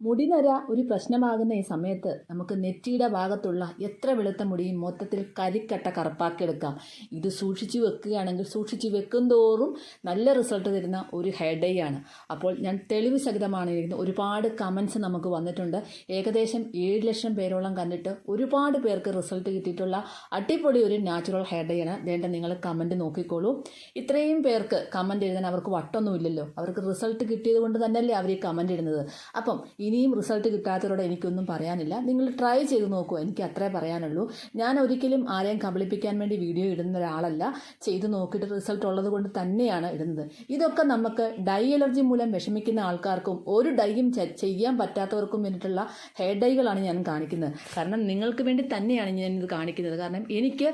മുടിനര ഒരു പ്രശ്നമാകുന്ന ഈ സമയത്ത് നമുക്ക് നെറ്റിയുടെ ഭാഗത്തുള്ള എത്ര വെളുത്ത മുടിയും മൊത്തത്തിൽ കരിക്കട്ട കറുപ്പാക്കിയെടുക്കാം. ഇത് സൂക്ഷിച്ചു വെക്കുകയാണെങ്കിൽ സൂക്ഷിച്ച് വെക്കും തോറും നല്ല റിസൾട്ട് തരുന്ന ഒരു ഹെയർ ഡേ ആണ്. അപ്പോൾ ഞാൻ തെളിവ് സഹിതമാണ് ഇരിക്കുന്നത് ഒരുപാട് കമൻസ് നമുക്ക് വന്നിട്ടുണ്ട്. ഏകദേശം ഏഴ് ലക്ഷം പേരോളം കണ്ടിട്ട് ഒരുപാട് പേർക്ക് റിസൾട്ട് കിട്ടിയിട്ടുള്ള അടിപൊളി ഒരു നാച്ചുറൽ ഹെയർ ഡേ ആണ്. വേണ്ട നിങ്ങൾ കമന്റ് നോക്കിക്കോളൂ. ഇത്രയും പേർക്ക് കമന്റ് എഴുതാൻ അവർക്ക് വട്ടൊന്നുമില്ലല്ലോ. അവർക്ക് റിസൾട്ട് കിട്ടിയത് കൊണ്ട് തന്നെയല്ലേ അവർ ഈ കമന്റ് ഇടുന്നത്. അപ്പം ഇനിയും റിസൾട്ട് കിട്ടാത്തവരോട് എനിക്കൊന്നും പറയാനില്ല. നിങ്ങൾ ട്രൈ ചെയ്ത് നോക്കൂ. എനിക്ക് അത്രേ പറയാനുള്ളൂ. ഞാൻ ഒരിക്കലും ആരെയും കബളിപ്പിക്കാൻ വേണ്ടി വീഡിയോ ഇടുന്ന ഒരാളല്ല. ചെയ്ത് നോക്കിയിട്ട് റിസൾട്ട് ഉള്ളത് കൊണ്ട് തന്നെയാണ് ഇടുന്നത്. ഇതൊക്കെ നമുക്ക് ഡൈ അലർജി മൂലം വിഷമിക്കുന്ന ആൾക്കാർക്കും ഒരു ഡൈയും ചെയ്യാൻ പറ്റാത്തവർക്കും വേണ്ടിയിട്ടുള്ള ഹെയർ ഡൈകളാണ് ഞാൻ കാണിക്കുന്നത്. കാരണം നിങ്ങൾക്ക് വേണ്ടി തന്നെയാണ് ഞാൻ ഇത് കാണിക്കുന്നത്. കാരണം എനിക്ക്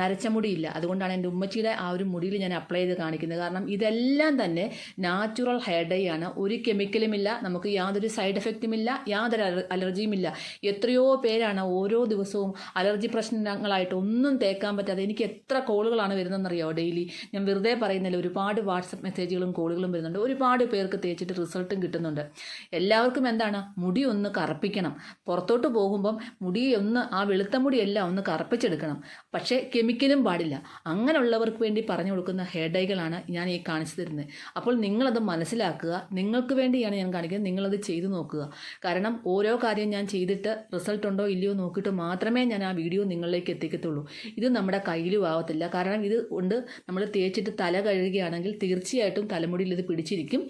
നരച്ച മുടിയില്ല. അതുകൊണ്ടാണ് എന്റെ ഉമ്മച്ചിയുടെ ആ ഒരു മുടിയിൽ ഞാൻ അപ്ലൈ ചെയ്ത് കാണിക്കുന്നത്. കാരണം ഇതെല്ലാം തന്നെ നാച്ചുറൽ ഹെയർ ഡൈ ആണ്. ഒരു കെമിക്കലും ഇല്ല നമുക്ക് യാതൊരു സൈഡ് എഫക്റ്റും ഇല്ല യാതൊരു അലർജിയുമില്ല. എത്രയോ പേരാണ് ഓരോ ദിവസവും അലർജി പ്രശ്നങ്ങളായിട്ട് ഒന്നും തേക്കാൻ പറ്റാതെ എനിക്ക് എത്ര കോളുകളാണ് വരുന്നതെന്നറിയോ ഡെയിലി? ഞാൻ വെറുതെ പറയുന്നില്ല ഒരുപാട് വാട്സപ്പ് മെസ്സേജുകളും കോളുകളും വരുന്നുണ്ട്. ഒരുപാട് പേർക്ക് തേച്ചിട്ട് റിസൾട്ടും കിട്ടുന്നുണ്ട്. എല്ലാവർക്കും എന്താണ്? മുടി ഒന്ന് കറുപ്പിക്കണം. പുറത്തോട്ട് പോകുമ്പം മുടി ഒന്ന് ആ വെളുത്ത മുടിയെല്ലാം ഒന്ന് കറുപ്പിച്ചെടുക്കണം. പക്ഷേ കെമിക്കലും പാടില്ല. അങ്ങനെയുള്ളവർക്ക് വേണ്ടി പറഞ്ഞു കൊടുക്കുന്ന ഹെയർ ഡൈകളാണ് ഞാൻ ഈ കാണിച്ചു തരുന്നത്. അപ്പോൾ നിങ്ങളത് മനസ്സിലാക്കുക. നിങ്ങൾക്ക് വേണ്ടിയാണ് ഞാൻ കാണിക്കുന്നത്. നിങ്ങളത് ചെയ്തു നോക്കുക. കാരണം ഓരോ കാര്യം ഞാൻ ചെയ്തിട്ട് റിസൾട്ട് ഉണ്ടോ ഇല്ലയോ നോക്കിയിട്ട് മാത്രമേ ഞാൻ ആ വീഡിയോ നിങ്ങളിലേക്ക് എത്തിക്കത്തുള്ളൂ. ഇത് നമ്മുടെ കയ്യിലും ആവത്തില്ല. കാരണം ഇത് കൊണ്ട് നമ്മൾ തേച്ചിട്ട് തല കഴുകുകയാണെങ്കിൽ തീർച്ചയായിട്ടും തലമുടിയിൽ ഇത് പിടിച്ചിരിക്കും.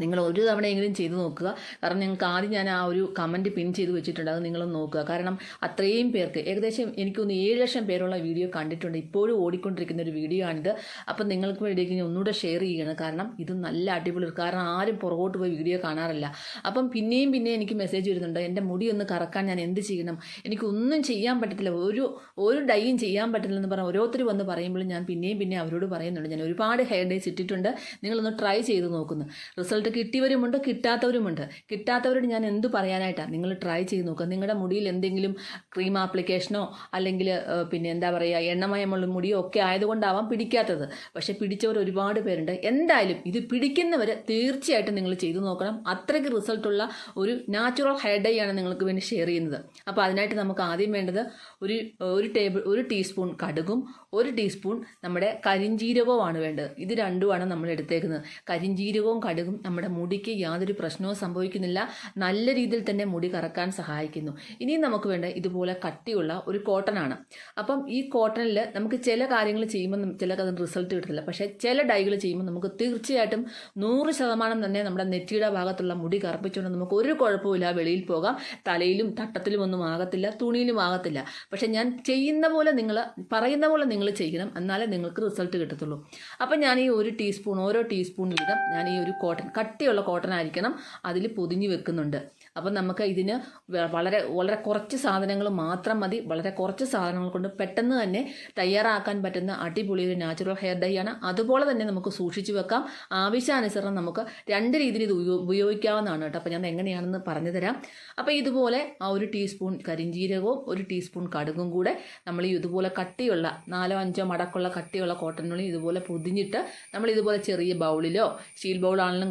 നിങ്ങൾ ഒരു തവണയെങ്കിലും ചെയ്തു നോക്കുക. കാരണം ഞങ്ങൾക്ക് ആദ്യം ഞാൻ ആ ഒരു കമന്റ് പിൻ ചെയ്ത് വെച്ചിട്ടുണ്ട്. അത് നിങ്ങളൊന്ന് നോക്കുക. കാരണം അത്രയും പേർക്ക് ഏകദേശം എനിക്കൊന്ന് ഏഴ് ലക്ഷം പേരുള്ള വീഡിയോ കണ്ടിട്ടുണ്ട്. ഇപ്പോഴും ഓടിക്കൊണ്ടിരിക്കുന്ന ഒരു വീഡിയോ ആണിത്. അപ്പം നിങ്ങൾക്ക് വേണ്ടി ഞാൻ ഒന്നുകൂടെ ഷെയർ ചെയ്യണം. കാരണം ഇത് നല്ല അടിപൊളി കാരണം ആരും പുറകോട്ട് പോയി വീഡിയോ കാണാറില്ല. അപ്പം പിന്നെയും പിന്നെയും എനിക്ക് മെസ്സേജ് വരുന്നുണ്ട്. എന്റെ മുടി ഒന്ന് കറക്കാൻ ഞാൻ എന്ത് ചെയ്യണം? എനിക്കൊന്നും ചെയ്യാൻ പറ്റത്തില്ല. ഒരു ഒരു ഡൈയും ചെയ്യാൻ പറ്റില്ല എന്ന് പറഞ്ഞാൽ ഓരോരുത്തർ വന്ന് പറയുമ്പോഴും ഞാൻ പിന്നെയും പിന്നെ അവരോട് പറയുന്നുണ്ട്. ഞാൻ ഒരുപാട് ഹെയർ ഡേയ്സ് ഇട്ടിട്ടുണ്ട്. നിങ്ങളൊന്ന് ട്രൈ ചെയ്ത് നോക്കുന്നു. റിസൾട്ട് കിട്ടിയവരുമുണ്ട് കിട്ടാത്തവരുമുണ്ട്. കിട്ടാത്തവരോട് ഞാൻ എന്ത് പറയാനായിട്ടാണ് നിങ്ങൾ ട്രൈ ചെയ്ത് നോക്കുക നിങ്ങളുടെ മുടിയിൽ എന്തെങ്കിലും ക്രീം ആപ്ലിക്കേഷനോ അല്ലെങ്കിൽ പിന്നെ എന്താ പറയുക എണ്ണമയമുള്ള മുടിയോ ഒക്കെ ആയതുകൊണ്ടാവാം പിടിക്കാത്തത്. പക്ഷേ പിടിച്ചവർ ഒരുപാട് പേരുണ്ട്. എന്തായാലും ഇത് പിടിക്കുന്നവർ തീർച്ചയായിട്ടും നിങ്ങൾ ചെയ്തു നോക്കണം. അത്രയ്ക്ക് റിസൾട്ടുള്ള ഒരു നാച്ചുറൽ ഹെയർ ഡൈ ആണ് നിങ്ങൾക്ക് വേണ്ടി ഷെയർ ചെയ്യുന്നത്. അപ്പോൾ അതിനായിട്ട് നമുക്ക് ആദ്യം വേണ്ടത് ഒരു ഒരു ടേബിൾ ഒരു ടീസ്പൂൺ കടുകും ഒരു ടീസ്പൂൺ നമ്മുടെ കരിഞ്ജീരകവുമാണ് വേണ്ടത്. ഇത് രണ്ടുമാണ് നമ്മൾ എടുത്തേക്കുന്നത്. കരിഞ്ജീരകവും കടുകും നമ്മുടെ മുടിക്ക് യാതൊരു പ്രശ്നവും സംഭവിക്കുന്നില്ല. നല്ല രീതിയിൽ തന്നെ മുടി കറക്കാൻ സഹായിക്കുന്നു. ഇനിയും നമുക്ക് വേണ്ട ഇതുപോലെ കട്ടിയുള്ള ഒരു കോട്ടനാണ്. അപ്പം ഈ കോട്ടണിൽ നമുക്ക് ചില കാര്യങ്ങൾ ചെയ്യുമ്പോൾ ചില അതിന് റിസൾട്ട് കിട്ടത്തില്ല. പക്ഷേ ചില ഡൈകൾ ചെയ്യുമ്പോൾ നമുക്ക് തീർച്ചയായിട്ടും നൂറ് ശതമാനം തന്നെ നമ്മുടെ നെറ്റിയുടെ ഭാഗത്തുള്ള മുടി കറുപ്പിച്ചുകൊണ്ട് നമുക്ക് ഒരു കുഴപ്പമില്ല വെളിയിൽ പോകാം. തലയിലും തട്ടത്തിലും ഒന്നും ആകത്തില്ല. തുണിയിലും ആകത്തില്ല. പക്ഷെ ഞാൻ ചെയ്യുന്ന പോലെ നിങ്ങൾ പറയുന്ന പോലെ നിങ്ങൾ ചെയ്യണം. എന്നാലേ നിങ്ങൾക്ക് റിസൾട്ട് കിട്ടത്തുള്ളൂ. അപ്പം ഞാൻ ഈ ഒരു ടീസ്പൂൺ ഓരോ ടീസ്പൂൺ വീതം ഞാൻ ഈ ഒരു കോട്ടൺ കട്ടിയുള്ള കോട്ടൺ ആയിരിക്കണം അതിൽ പൊതിഞ്ഞു വെക്കുന്നുണ്ട്. അപ്പം നമുക്ക് ഇതിന് വളരെ വളരെ കുറച്ച് സാധനങ്ങൾ മാത്രം മതി. വളരെ കുറച്ച് സാധനങ്ങൾ കൊണ്ട് പെട്ടെന്ന് തന്നെ തയ്യാറാക്കാൻ പറ്റുന്ന അടിപൊളി ഒരു നാച്ചുറൽ ഹെയർ ഡൈ ആണ്. അതുപോലെ തന്നെ നമുക്ക് സൂക്ഷിച്ചു വെക്കാം. ആവശ്യാനുസരണം നമുക്ക് രണ്ട് രീതിയിൽ ഇത് ഉപയോ- ഉപയോഗിക്കാവുന്നതാണ് കേട്ടോ. അപ്പോൾ ഞാൻ എങ്ങനെയാണെന്ന് പറഞ്ഞു തരാം. അപ്പോൾ ഇതുപോലെ ആ ഒരു ടീസ്പൂൺ കരിഞ്ജീരകവും ഒരു ടീസ്പൂൺ കടുകും കൂടെ നമ്മൾ ഈ ഇതുപോലെ കട്ടിയുള്ള നാലോ അഞ്ചോ മടക്കുള്ള കട്ടിയുള്ള കോട്ടൺ ഉള്ളി ഇതുപോലെ പൊതിഞ്ഞിട്ട് നമ്മൾ ഇതുപോലെ ചെറിയ ബൗളിലോ സ്റ്റീൽ ബൗളാണെങ്കിലും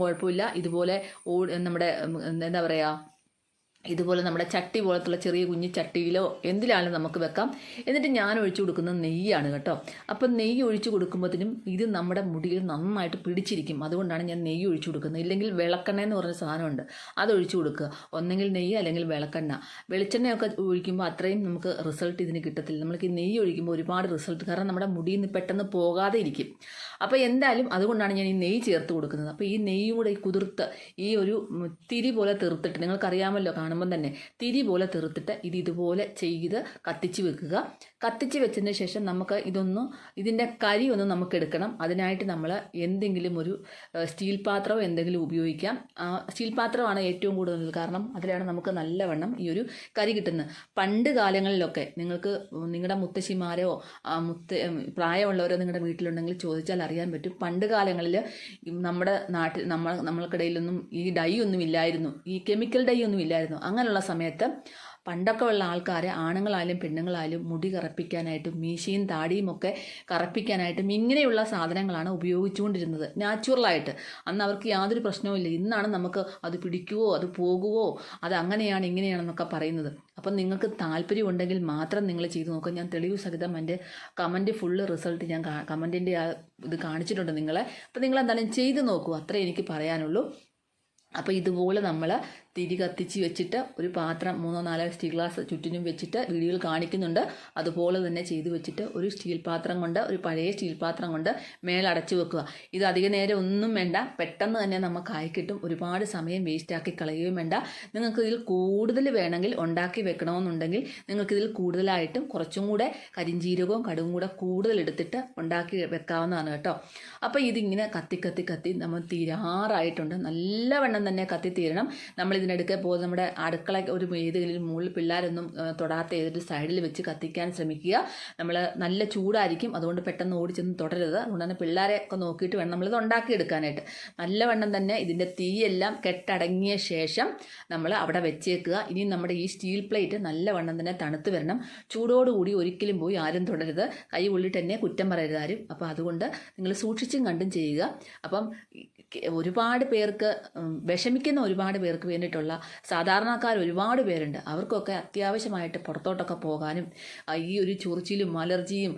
ഇതുപോലെ ഓ നമ്മുടെ എന്താ പറയുക ഇതുപോലെ നമ്മുടെ ചട്ടി പോലത്തുള്ള ചെറിയ കുഞ്ഞു ചട്ടിയിലോ എന്തിലാണെങ്കിലും നമുക്ക് വെക്കാം. എന്നിട്ട് ഞാൻ ഒഴിച്ചു കൊടുക്കുന്നത് നെയ്യാണ് കേട്ടോ. അപ്പം നെയ്യ് ഒഴിച്ചു കൊടുക്കുമ്പോഴത്തേനും ഇത് നമ്മുടെ മുടിയിൽ നന്നായിട്ട് പിടിച്ചിരിക്കും. അതുകൊണ്ടാണ് ഞാൻ നെയ്യ് ഒഴിച്ചു കൊടുക്കുന്നത്. ഇല്ലെങ്കിൽ വിളക്കെണ്ണ എന്ന് പറഞ്ഞ സാധനമുണ്ട്. അത് ഒഴിച്ചു കൊടുക്കുക. ഒന്നെങ്കിൽ നെയ്യ് അല്ലെങ്കിൽ വിളക്കെണ്ണ. വെളിച്ചെണ്ണയൊക്കെ ഒഴിക്കുമ്പോൾ അത്രയും നമുക്ക് റിസൾട്ട് ഇതിന് കിട്ടത്തില്ല. നമ്മൾക്ക് ഈ നെയ്യ് ഒഴിക്കുമ്പോൾ ഒരുപാട് റിസൾട്ട്. കാരണം നമ്മുടെ മുടിയിൽ നിന്ന് പെട്ടെന്ന് പോകാതെ ഇരിക്കും. അപ്പോൾ എന്തായാലും അതുകൊണ്ടാണ് ഞാൻ ഈ നെയ്യ് ചേർത്ത് കൊടുക്കുന്നത്. അപ്പോൾ ഈ നെയ്യും കൂടെ ഈ കുതിർത്ത് ഈ ഒരു തിരി പോലെ തീർത്തിട്ട് നിങ്ങൾക്കറിയാമല്ലോ കാണുമ്പം തന്നെ. തിരി പോലെ തീർത്തിട്ട് ഇത് ഇതുപോലെ ചെയ്ത് കത്തിച്ച് വെക്കുക. കത്തിച്ച് വെച്ചതിന് ശേഷം നമുക്ക് ഇതൊന്ന് ഇതിന്റെ കരി ഒന്ന് നമുക്ക് എടുക്കണം. അതിനായിട്ട് നമ്മൾ എന്തെങ്കിലും ഒരു സ്റ്റീൽ പാത്രമോ എന്തെങ്കിലും ഉപയോഗിക്കാം. സ്റ്റീൽ പാത്രമാണ് ഏറ്റവും കൂടുതൽ കാരണം. അതിലാണ് നമുക്ക് നല്ലവണ്ണം ഈ ഒരു കരി കിട്ടുന്നത്. പണ്ട് കാലങ്ങളിലൊക്കെ നിങ്ങൾക്ക് നിങ്ങളുടെ മുത്തശ്ശിമാരോ മുത്ത പ്രായമുള്ളവരോ നിങ്ങളുടെ വീട്ടിലുണ്ടെങ്കിൽ ചോദിച്ചാൽ അറിയാൻ പറ്റും. പണ്ട് കാലങ്ങളിൽ നമ്മുടെ നാട്ടിൽ നമ്മൾ നമ്മൾക്കിടയിലൊന്നും ഈ ഡൈ ഒന്നും ഇല്ലായിരുന്നു. ഈ കെമിക്കൽ ഡൈ ഒന്നും ഇല്ലായിരുന്നു. അങ്ങനെയുള്ള സമയത്ത് പണ്ടൊക്കെ ഉള്ള ആൾക്കാർ ആണുങ്ങളായാലും പെണ്ണുങ്ങളായാലും മുടി കറപ്പിക്കാനായിട്ടും മീശയും താടിയും ഒക്കെ കറപ്പിക്കാനായിട്ടും ഇങ്ങനെയുള്ള സാധനങ്ങളാണ് ഉപയോഗിച്ചുകൊണ്ടിരുന്നത്. നാച്ചുറലായിട്ട് അന്ന് അവർക്ക് യാതൊരു പ്രശ്നവുമില്ല ഇന്നാണ് നമുക്ക് അത് പിടിക്കുവോ അത് പോകുവോ അത് അങ്ങനെയാണ് ഇങ്ങനെയാണെന്നൊക്കെ പറയുന്നത്. അപ്പം നിങ്ങൾക്ക് താല്പര്യമുണ്ടെങ്കിൽ മാത്രം നിങ്ങൾ ചെയ്തു നോക്കുക. ഞാൻ തെളിവ് സഹിതം എന്റെ കമന്റ് ഫുള്ള് റിസൾട്ട് ഞാൻ കമന്റിന്റെ ആ ഇത് കാണിച്ചിട്ടുണ്ട് നിങ്ങളെ. അപ്പം നിങ്ങൾ എന്തായാലും ചെയ്ത് നോക്കൂ. അത്രേ എനിക്ക് പറയാനുള്ളൂ. അപ്പോൾ ഇതുപോലെ നമ്മൾ തിരി കത്തിച്ച് വെച്ചിട്ട് ഒരു പാത്രം മൂന്നോ നാലോ സ്റ്റീൽ ഗ്ലാസ് ചുറ്റിനും വെച്ചിട്ട് വീഡിയോയിൽ കാണിക്കുന്നുണ്ട്. അതുപോലെ തന്നെ ചെയ്ത് വെച്ചിട്ട് ഒരു സ്റ്റീൽ പാത്രം കൊണ്ട് ഒരു പഴയ സ്റ്റീൽ പാത്രം കൊണ്ട് മേലടച്ചു വെക്കുക. ഇത് അധിക നേരം ഒന്നും വേണ്ട. പെട്ടെന്ന് തന്നെ നമുക്ക് ആയി കിട്ടും. ഒരുപാട് സമയം വേസ്റ്റാക്കി കളയുകയും വേണ്ട. നിങ്ങൾക്ക് ഇതിൽ കൂടുതൽ വേണമെങ്കിൽ ഉണ്ടാക്കി വെക്കണമെന്നുണ്ടെങ്കിൽ നിങ്ങൾക്ക് ഇതിൽ കൂടുതലായിട്ടും കുറച്ചും കൂടെ കരിഞ്ചീരകവും കടുവും കൂടെ കൂടുതൽ എടുത്തിട്ട് ഉണ്ടാക്കി വെക്കാവുന്നതാണ് കേട്ടോ. അപ്പോൾ ഇതിങ്ങനെ കത്തി കത്തി കത്തി നമ്മൾ തീരാറായിട്ടുണ്ട്. നല്ലവണ്ണം തന്നെ കത്തി തീരണം. നമ്മൾ ഇതിനടുക്കെ പോകുന്ന നമ്മുടെ അടുക്കള ഒരു ഏതെങ്കിലും മുകളിൽ പിള്ളേരൊന്നും തൊടാത്ത ഏതൊരു സൈഡിൽ വെച്ച് കത്തിക്കാൻ ശ്രമിക്കുക. നമ്മൾ നല്ല ചൂടായിരിക്കും അതുകൊണ്ട് പെട്ടെന്ന് ഓടിച്ചെന്ന് തുടരുത്. അതുകൊണ്ട് തന്നെ പിള്ളേരെ ഒക്കെ നോക്കിയിട്ട് വേണം നമ്മളിത് ഉണ്ടാക്കിയെടുക്കാനായിട്ട്. നല്ലവണ്ണം തന്നെ ഇതിന്റെ തീയെല്ലാം കെട്ടടങ്ങിയ ശേഷം നമ്മൾ അവിടെ വെച്ചേക്കുക. ഇനി നമ്മുടെ ഈ സ്റ്റീൽ പ്ലേറ്റ് നല്ലവണ്ണം തന്നെ തണുത്ത് വരണം. ചൂടോടുകൂടി ഒരിക്കലും പോയി ആരും തുടരുത്. കൈ ഉള്ളിട്ട് തന്നെ കുറ്റം പറയരുത് അപ്പോൾ അതുകൊണ്ട് നിങ്ങൾ സൂക്ഷിച്ചും കണ്ടും ചെയ്യുക. അപ്പം ഒരുപാട് പേർക്ക് വിഷമിക്കുന്ന ഒരുപാട് പേർക്ക് വേണ്ടിയിട്ടുള്ള സാധാരണക്കാർ ഒരുപാട് പേരുണ്ട്. അവർക്കൊക്കെ അത്യാവശ്യമായിട്ട് പുറത്തോട്ടൊക്കെ പോകാനും ഈ ഒരു ചൊറിച്ചിലും അലർജിയും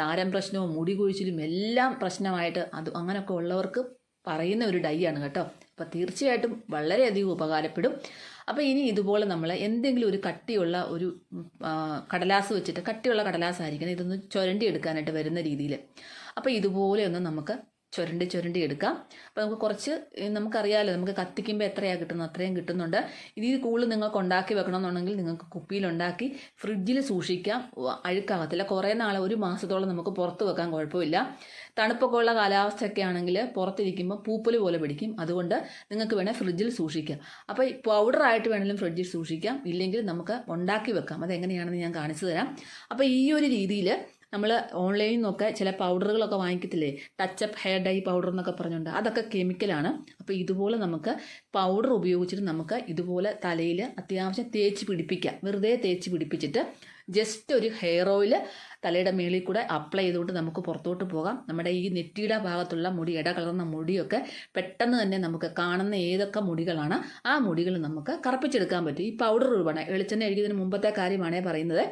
താരം പ്രശ്നവും മുടി കൊഴിച്ചിലും എല്ലാം പ്രശ്നമായിട്ട് അത് അങ്ങനെയൊക്കെ ഉള്ളവർക്ക് പറയുന്ന ഒരു ഡൈ ആണ് കേട്ടോ. അപ്പോൾ തീർച്ചയായിട്ടും വളരെയധികം ഉപകാരപ്പെടും. അപ്പോൾ ഇനി ഇതുപോലെ നമ്മൾ എന്തെങ്കിലും ഒരു കട്ടിയുള്ള ഒരു കടലാസ് വെച്ചിട്ട് കട്ടിയുള്ള കടലാസ് ആയിരിക്കണം ഇതൊന്ന് ചുരണ്ടി എടുക്കാനായിട്ട് വരുന്ന രീതിയിൽ അപ്പോൾ ഇതുപോലെ ഒന്ന് നമുക്ക് ചുരണ്ടി ചുരണ്ടി എടുക്കാം. അപ്പോൾ നമുക്ക് കുറച്ച് നമുക്കറിയാമല്ലോ നമുക്ക് കത്തിക്കുമ്പോൾ എത്രയാണ് കിട്ടുന്നത്? അത്രയും കിട്ടുന്നുണ്ട്. ഇതിൽ കൂടുതൽ നിങ്ങൾക്ക് ഉണ്ടാക്കി വെക്കണമെന്നുണ്ടെങ്കിൽ നിങ്ങൾക്ക് കുപ്പിയിലുണ്ടാക്കി ഫ്രിഡ്ജിൽ സൂക്ഷിക്കാം. അഴുക്കാകത്തില്ല കുറേ നാളെ ഒരു മാസത്തോളം നമുക്ക് പുറത്ത് വെക്കാൻ കുഴപ്പമില്ല. തണുപ്പൊക്കെ ഉള്ള കാലാവസ്ഥയൊക്കെ ആണെങ്കിൽ പുറത്തിരിക്കുമ്പോൾ പൂപ്പൽ പോലെ പിടിക്കും. അതുകൊണ്ട് നിങ്ങൾക്ക് വേണേൽ ഫ്രിഡ്ജിൽ സൂക്ഷിക്കാം. അപ്പോൾ പൗഡറായിട്ട് വേണമെങ്കിലും ഫ്രിഡ്ജിൽ സൂക്ഷിക്കാം. ഇല്ലെങ്കിൽ നമുക്ക് ഉണ്ടാക്കി വെക്കാം. അതെങ്ങനെയാണെന്ന് ഞാൻ കാണിച്ചു തരാം. അപ്പോൾ ഈ ഒരു രീതിയിൽ നമ്മൾ ഓൺലൈനിൽ നിന്നൊക്കെ ചില പൗഡറുകളൊക്കെ വാങ്ങിക്കത്തില്ലേ? Touch up hair dye powder എന്നൊക്കെ പറഞ്ഞുകൊണ്ട് അതൊക്കെ കെമിക്കലാണ് അപ്പോൾ ഇതുപോലെ നമുക്ക് പൗഡർ ഉപയോഗിച്ചിട്ട് നമുക്ക് ഇതുപോലെ തലയിൽ അത്യാവശ്യം തേച്ച് പിടിപ്പിക്കാം. വെറുതെ തേച്ച് പിടിപ്പിച്ചിട്ട് ജസ്റ്റ് ഒരു ഹെയർ ഓയിൽ തലയുടെ മേളിൽ കൂടെ അപ്ലൈ ചെയ്തുകൊണ്ട് നമുക്ക് പുറത്തോട്ട് പോകാം. നമ്മുടെ ഈ നെറ്റിയുടെ ഭാഗത്തുള്ള മുടി ഇട കലർന്ന മുടിയൊക്കെ പെട്ടെന്ന് തന്നെ നമുക്ക് കാണുന്ന ഏതൊക്കെ മുടികളാണ് ആ മുടികൾ നമുക്ക് കറപ്പിച്ചെടുക്കാൻ പറ്റും. ഈ പൗഡർ രൂപമാണ് വെളിച്ചെണ്ണ അഴിക്കുന്നതിന് മുമ്പത്തെ കാര്യമാണേ പറയുന്നത്.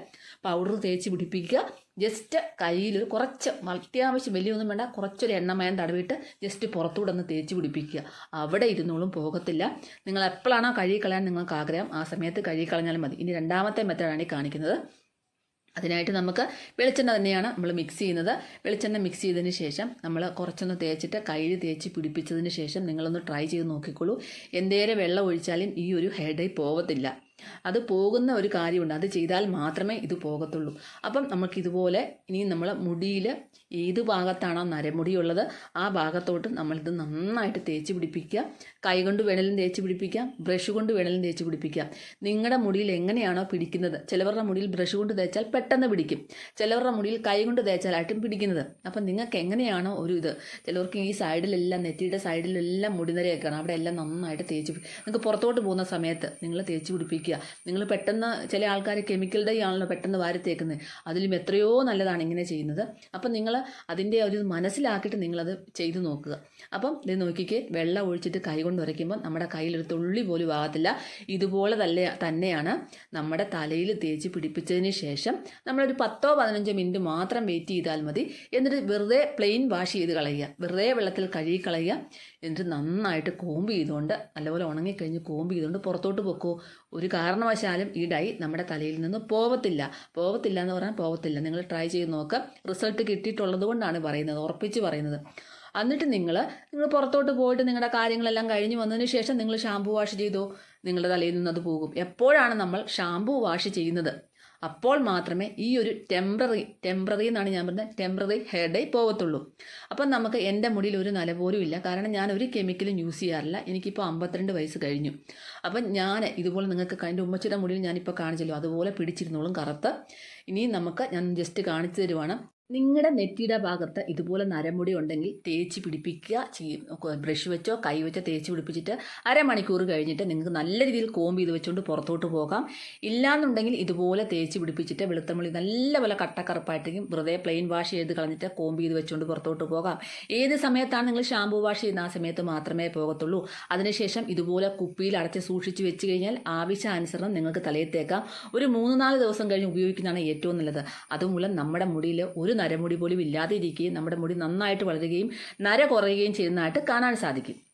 പൗഡർ തേച്ച് പിടിപ്പിക്കുക. ജസ്റ്റ് കയ്യിൽ കുറച്ച് അത്യാവശ്യം വലിയൊന്നും വേണ്ട കുറച്ചൊരു എണ്ണമയം തടവിയിട്ട് ജസ്റ്റ് പുറത്തൂടെ ഒന്ന് തേച്ച് പിടിപ്പിക്കുക. അവിടെ ഇരുന്നോളും പോകത്തില്ല. നിങ്ങൾ എപ്പോഴാണോ കഴുകി കളയാൻ നിങ്ങൾക്ക് ആഗ്രഹം ആ സമയത്ത് കഴുകി കളഞ്ഞാലും മതി. ഇനി രണ്ടാമത്തെ മെത്തേഡാണ് ഈ കാണിക്കുന്നത്. അതിനായിട്ട് നമുക്ക് വെളിച്ചെണ്ണ തന്നെയാണ് നമ്മൾ മിക്സ് ചെയ്യുന്നത്. വെളിച്ചെണ്ണ മിക്സ് ചെയ്തതിന് ശേഷം നമ്മൾ കുറച്ചൊന്ന് തേച്ചിട്ട് കഴുകി തേച്ച് പിടിപ്പിച്ചതിന് ശേഷം നിങ്ങളൊന്ന് ട്രൈ ചെയ്ത് നോക്കിക്കോളൂ. എന്തേരെ വെള്ളം ഒഴിച്ചാലും ഈ ഒരു ഹെയർ ഡൈ പോകത്തില്ല അത് പോകുന്ന ഒരു കാര്യമുണ്ട്. അത് ചെയ്താൽ മാത്രമേ ഇത് പോകത്തുള്ളൂ. അപ്പം നമുക്ക് ഇതുപോലെ ഇനി നമ്മൾ മുടിയിൽ ഏത് ഭാഗത്താണോ നരമുടിയുള്ളത് ആ ഭാഗത്തോട്ട് നമ്മളിത് നന്നായിട്ട് തേച്ച് പിടിപ്പിക്കുക. കൈ കൊണ്ട് വേണേലും തേച്ച് പിടിപ്പിക്കാം. ബ്രഷ് കൊണ്ട് വേണേലും തേച്ച് പിടിപ്പിക്കാം. നിങ്ങളുടെ മുടിയിൽ എങ്ങനെയാണോ പിടിക്കുന്നത്? ചിലവരുടെ മുടിയിൽ ബ്രഷ് കൊണ്ട് തേച്ചാൽ പെട്ടെന്ന് പിടിക്കും. ചിലവരുടെ മുടിയിൽ കൈ കൊണ്ട് തേച്ചാലായിട്ടും പിടിക്കുന്നത്. അപ്പം നിങ്ങൾക്ക് എങ്ങനെയാണോ ഒരു ഇത്? ചിലവർക്ക് ഈ സൈഡിലെല്ലാം നെറ്റിയുടെ സൈഡിലെല്ലാം മുടി നിരയൊക്കെയാണ്. അവിടെ എല്ലാം നന്നായിട്ട് തേച്ച് നിങ്ങൾക്ക് പുറത്തോട്ട് പോകുന്ന സമയത്ത് നിങ്ങൾ തേച്ച് പിടിപ്പിക്കുക. നിങ്ങൾ പെട്ടെന്ന് ചില ആൾക്കാർ കെമിക്കൽ ഡൈ ആണല്ലോ പെട്ടെന്ന് വാരത്തേക്കുന്നത് അതിലും എത്രയോ നല്ലതാണ് ഇങ്ങനെ ചെയ്യുന്നത്. അപ്പം നിങ്ങൾ അതിന്റെ ഒരു മനസ്സിലാക്കിയിട്ട് നിങ്ങളത് ചെയ്തു നോക്കുക. അപ്പം ഇത് നോക്കിക്കേ വെള്ളം ഒഴിച്ചിട്ട് കൈ കൊണ്ട് ഉരയ്ക്കുമ്പോൾ നമ്മുടെ കയ്യിലൊരു തുള്ളി പോലും ആകത്തില്ല. ഇതുപോലെ തന്നെ തന്നെയാണ് നമ്മുടെ തലയിൽ തേച്ച് പിടിപ്പിച്ചതിന് ശേഷം നമ്മളൊരു പത്തോ പതിനഞ്ചോ മിനിറ്റ് മാത്രം വെയിറ്റ് ചെയ്താൽ മതി. എന്നിട്ട് വെറുതെ പ്ലെയിൻ വാഷ് ചെയ്ത് കളയുക. വെറുതെ വെള്ളത്തിൽ കഴുകി കളയുക. എന്നിട്ട് നന്നായിട്ട് കോമ്പ് ചെയ്തുകൊണ്ട് നല്ലപോലെ ഉണങ്ങിക്കഴിഞ്ഞ് കോമ്പ് ചെയ്തുകൊണ്ട് പുറത്തോട്ട് പൊക്കോ. ഒരു കാരണവശാലും ഈ ഡൈ നമ്മുടെ തലയിൽ നിന്ന് പോവത്തില്ല. പോവത്തില്ല എന്ന് പറഞ്ഞാൽ പോവത്തില്ല. നിങ്ങൾ ട്രൈ ചെയ്ത് നോക്കുക റിസൾട്ട് കിട്ടിയിട്ടുള്ളത് കൊണ്ടാണ് പറയുന്നത്. ഉറപ്പിച്ച് പറയുന്നത്. എന്നിട്ട് നിങ്ങൾ നിങ്ങൾ പുറത്തോട്ട് പോയിട്ട് നിങ്ങളുടെ കാര്യങ്ങളെല്ലാം കഴിഞ്ഞ് വന്നതിന് ശേഷം നിങ്ങൾ ഷാമ്പു വാഷ് ചെയ്തോ? നിങ്ങളുടെ തലയിൽ നിന്ന് അത് പോകും. എപ്പോഴാണ് നമ്മൾ ഷാമ്പു വാഷ് ചെയ്യുന്നത്? അപ്പോൾ മാത്രമേ ഈ ഒരു ടെമ്പററി ടെമ്പററി എന്നാണ് ഞാൻ പറഞ്ഞത് ടെമ്പററി ഹെയർ ഡേ പോകത്തുള്ളൂ അപ്പം നമുക്ക് എന്റെ മുടിയിൽ ഒരു നില പോലും ഇല്ല. കാരണം ഞാൻ ഒരു കെമിക്കലും യൂസ് ചെയ്യാറില്ല. എനിക്കിപ്പോൾ അമ്പത്തിരണ്ട് വയസ്സ് കഴിഞ്ഞു. അപ്പം ഞാൻ ഇതുപോലെ നിങ്ങൾക്ക് എന്റെ ഉമ്മച്ചിയുടെ മുടിയിൽ ഞാനിപ്പോൾ കാണിച്ചല്ലോ. അതുപോലെ പിടിച്ചിരുന്നോളും കറുത്ത്. ഇനി നമുക്ക് ഞാൻ ജസ്റ്റ് കാണിച്ചു തരുവാണ്. നിങ്ങളുടെ നെറ്റിയുടെ ഭാഗത്ത് ഇതുപോലെ നരമുടി ഉണ്ടെങ്കിൽ തേച്ച് പിടിപ്പിക്കുക ചെയ്യും. ബ്രഷ് വെച്ചോ കൈ വെച്ചോ തേച്ച് പിടിപ്പിച്ചിട്ട് അരമണിക്കൂർ കഴിഞ്ഞിട്ട് നിങ്ങൾക്ക് നല്ല രീതിയിൽ കോമ്പ് ചെയ്ത് വെച്ചുകൊണ്ട് പുറത്തോട്ട് പോകാം. ഇല്ലാന്നുണ്ടെങ്കിൽ ഇതുപോലെ തേച്ച് പിടിപ്പിച്ചിട്ട് വെളുത്തമുള്ളി നല്ലപോലെ കട്ടക്കറുപ്പായിട്ടെങ്കിൽ വെറുതെ പ്ലെയിൻ വാഷ് ചെയ്ത് കളഞ്ഞിട്ട് കോമ്പ് ചെയ്ത് വെച്ചുകൊണ്ട് പുറത്തോട്ട് പോകാം. ഏത് സമയത്താണ് നിങ്ങൾ ഷാമ്പു വാഷ് ചെയ്യുന്ന ആ സമയത്ത് മാത്രമേ പോകത്തുള്ളൂ. അതിനുശേഷം ഇതുപോലെ കുപ്പിയിൽ അടച്ച് സൂക്ഷിച്ച് വെച്ച് കഴിഞ്ഞാൽ ആവശ്യാനുസരണം നിങ്ങൾക്ക് തലയിൽ തേക്കാം. ഒരു മൂന്ന് നാല് ദിവസം കഴിഞ്ഞ് ഉപയോഗിക്കുന്നതാണ് ഏറ്റവും നല്ലത്. അതുമൂലം നമ്മുടെ മുടിയിൽ ഒരു നരമുടി പോലും ഇല്ലാതെ ഇരിക്കുകയും നമ്മുടെ മുടി നന്നായിട്ട് വളരുകയും നര കുറയുകയും ചെയ്യുന്നതായിട്ട് കാണാൻ സാധിക്കും.